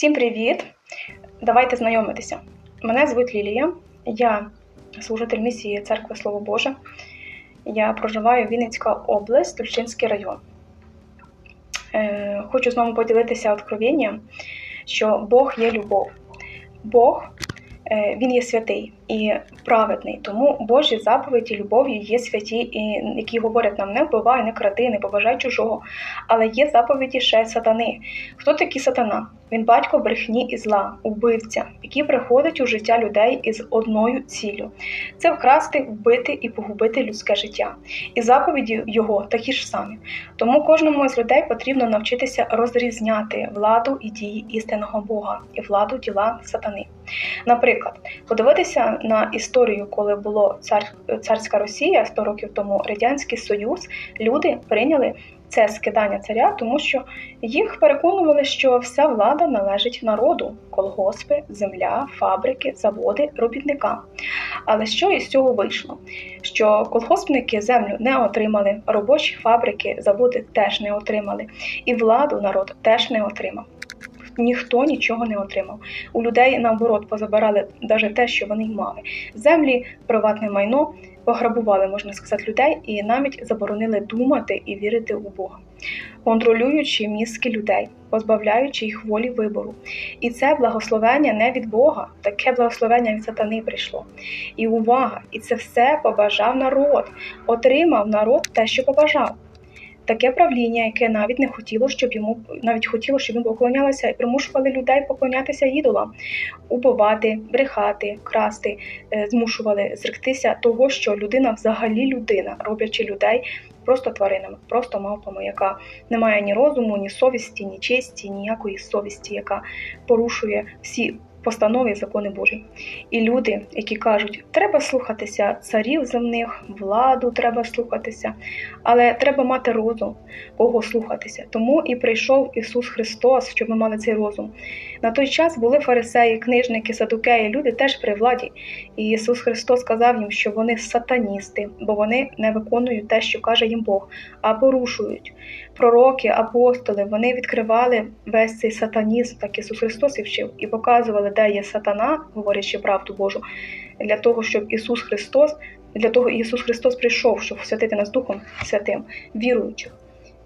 Всім привіт! Давайте знайомитися. Мене звуть Лілія, я служитель місії Церкви Слово Боже. Я проживаю Вінницька область, Тульчинський район. Е, хочу з вами поділитися откровенням, що Бог є любов. Бог Е, він є святий і праведний. Тому Божі заповіді любов'ю є святі, і які говорять нам не вбивай, не кради, не побажай чужого. Але є заповіді ще сатани. Хто такий сатана? Він батько брехні і зла, убивця, який приходить у життя людей із одною ціллю це вкрасти, вбити і погубити людське життя. І заповіді його такі ж самі. Тому кожному з людей потрібно навчитися розрізняти владу і дії істинного Бога і владу діла сатани. Наприклад, подивитися на історію, коли було цар, царська Росія 100 років тому Радянський Союз, люди прийняли це скидання царя, тому що їх переконували, що вся влада належить народу: колгоспи, земля, фабрики, заводи, робітникам. Але що із цього вийшло? Що колгоспники землю не отримали, робочі фабрики, заводи теж не отримали, і владу народ теж не отримав ніхто нічого не отримав. У людей наоборот позабирали навіть те, що вони й мали. Землі, приватне майно пограбували, можна сказати, людей і навіть заборонили думати і вірити у Бога, контролюючи мізки людей, позбавляючи їх волі вибору. І це благословення не від Бога, таке благословення від сатани прийшло. І увага! І це все побажав народ, отримав народ те, що побажав таке правління, яке навіть не хотіло, щоб йому навіть хотіло, щоб йому поклонялося і примушували людей поклонятися ідолам, убивати, брехати, красти, е, змушували зректися того, що людина взагалі людина, роблячи людей. Просто тваринами, просто мавпами, яка не має ні розуму, ні совісті, ні честі, ніякої совісті, яка порушує всі постанови закони Божі. І люди, які кажуть, треба слухатися царів земних, владу треба слухатися, але треба мати розум, кого слухатися. Тому і прийшов Ісус Христос, щоб ми мали цей розум. На той час були фарисеї, книжники, садукеї, люди теж при владі. І Ісус Христос сказав їм, що вони сатаністи, бо вони не виконують те, що каже їм Бог, а порушують. Пророки, апостоли, вони відкривали весь цей сатанізм, так Ісус Христос і вчив, і показували, де є сатана, говорячи правду Божу, для того, щоб Ісус Христос, для того Ісус Христос прийшов, щоб святити нас Духом Святим, віруючих,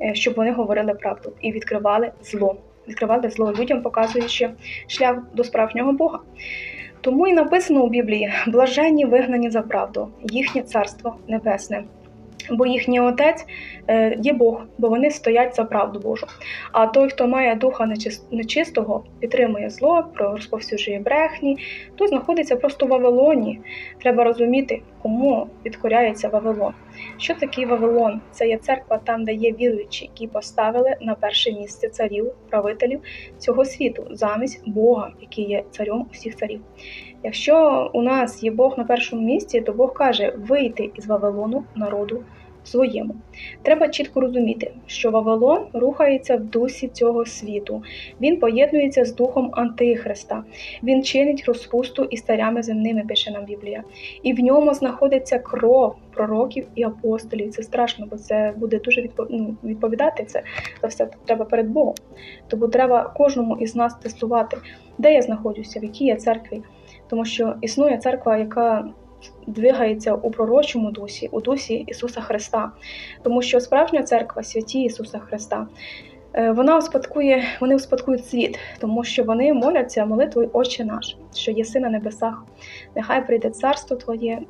е, щоб вони говорили правду і відкривали зло відкривали зло людям, показуючи шлях до справжнього Бога. Тому і написано у Біблії: блаженні вигнані за правду, їхнє царство небесне бо їхній отець е, є Бог, бо вони стоять за правду Божу. А той, хто має духа нечистого, підтримує зло, розповсюджує брехні, той знаходиться просто в Вавилоні. Треба розуміти, кому підкоряється Вавилон. Що такий Вавилон? Це є церква там, де є віруючі, які поставили на перше місце царів, правителів цього світу, замість Бога, який є царем усіх царів. Якщо у нас є Бог на першому місці, то Бог каже вийти із Вавилону народу своєму. Треба чітко розуміти, що Вавилон рухається в дусі цього світу, він поєднується з духом Антихриста, він чинить розпусту із царями земними, пише нам Біблія, і в ньому знаходиться кров пророків і апостолів. Це страшно, бо це буде дуже ну, відповідати це за все треба перед Богом. Тому треба кожному із нас тестувати, де я знаходжуся, в якій я церкві тому що існує церква, яка двигається у пророчому дусі, у дусі Ісуса Христа, тому що справжня церква святі Ісуса Христа. Е, вона успадкує, вони успадкують світ, тому що вони моляться молитвою Отче наш, що єси на небесах. Нехай прийде царство Твоє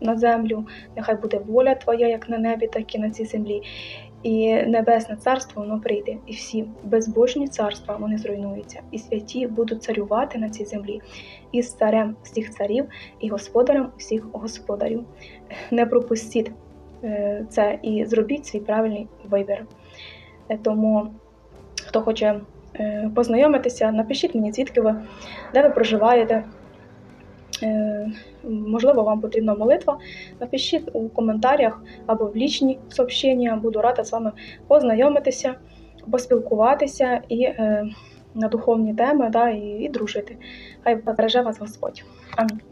на землю, нехай буде воля Твоя, як на небі, так і на цій землі і небесне царство воно прийде, і всі безбожні царства вони зруйнуються, і святі будуть царювати на цій землі, і з царем всіх царів, і господарем всіх господарів. Не пропустіть е, це і зробіть свій правильний вибір. Е, тому, хто хоче е, познайомитися, напишіть мені, звідки ви, де ви проживаєте. Е, можливо, вам потрібна молитва. Напишіть у коментарях або в лічні сообщення. Буду рада з вами познайомитися, поспілкуватися і е, на духовні теми да, і, і дружити. Хай береже вас Господь. Амінь.